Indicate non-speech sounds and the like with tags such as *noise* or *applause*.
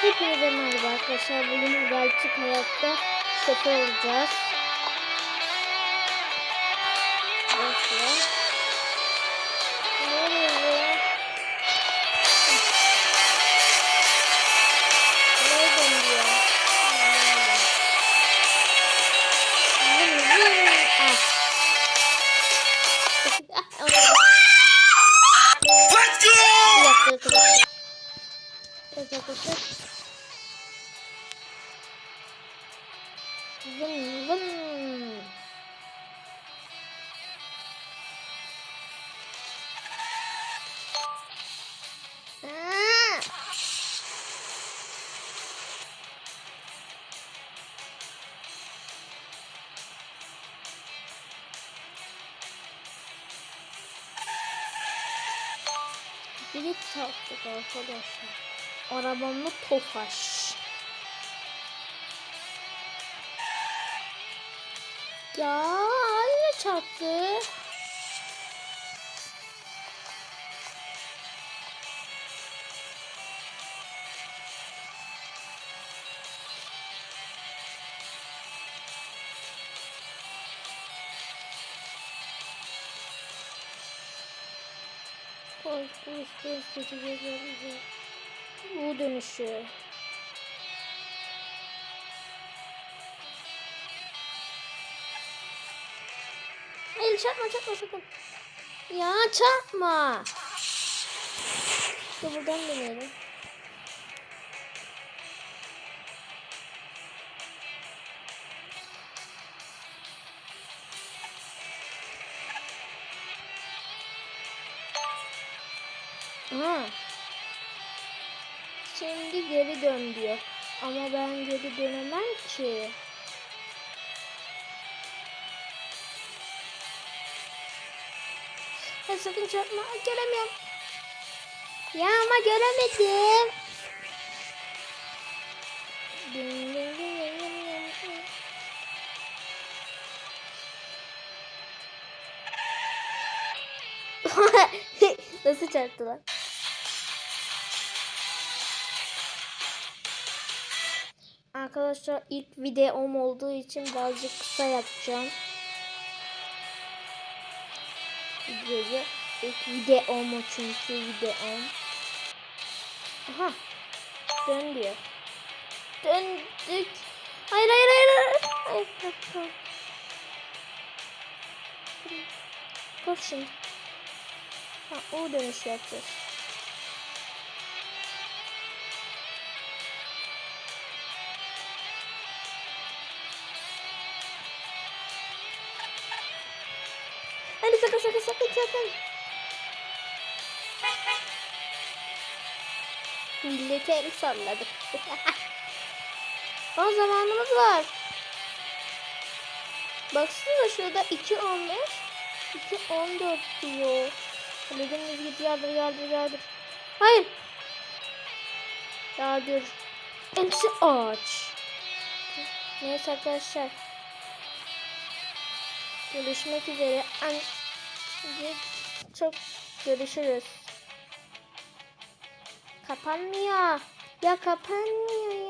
Hepinize merhaba arkadaşlar. Bugün gerçek hayatta şoför olacağız. Başla. Nereye? Nereye döndü Vın vın. Biri çarptık arkadaşlar. Arabamı tofaş. Ya yine çarptı. Koş koş koş geçecek Bu dönüşü. Hayır çarpma çarpma sakın. Ya çarpma. İşte buradan dönelim. Ha. Şimdi geri dön diyor. Ama ben geri dönemem ki. Ya sakın çarpma. Göremiyorum. Ya ama göremedim. *laughs* Nasıl çarptılar? Arkadaşlar ilk videom olduğu için birazcık kısa yapacağım. Videoyu ilk videom o çünkü videom. Aha. Dön diyor. Döndük. Hayır hayır hayır hayır. Hayır hayır. Koş şimdi. Ha, o dönüş yapacağız. Hadi sakın sakın sakın sakın. Millete el salladık. *laughs* o zamanımız var. Baksana şurada 2.15 2.14 diyor. Dümdüz git yardır yardır yardır. Hayır. Yardır. Hepsi aç. Neyse arkadaşlar. Görüşmek üzere. An çok görüşürüz. Kapanmıyor. Ya kapanmıyor